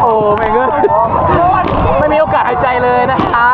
โอ้ไม่เงยไม่มีโอกาสหายใจเลยนะคะ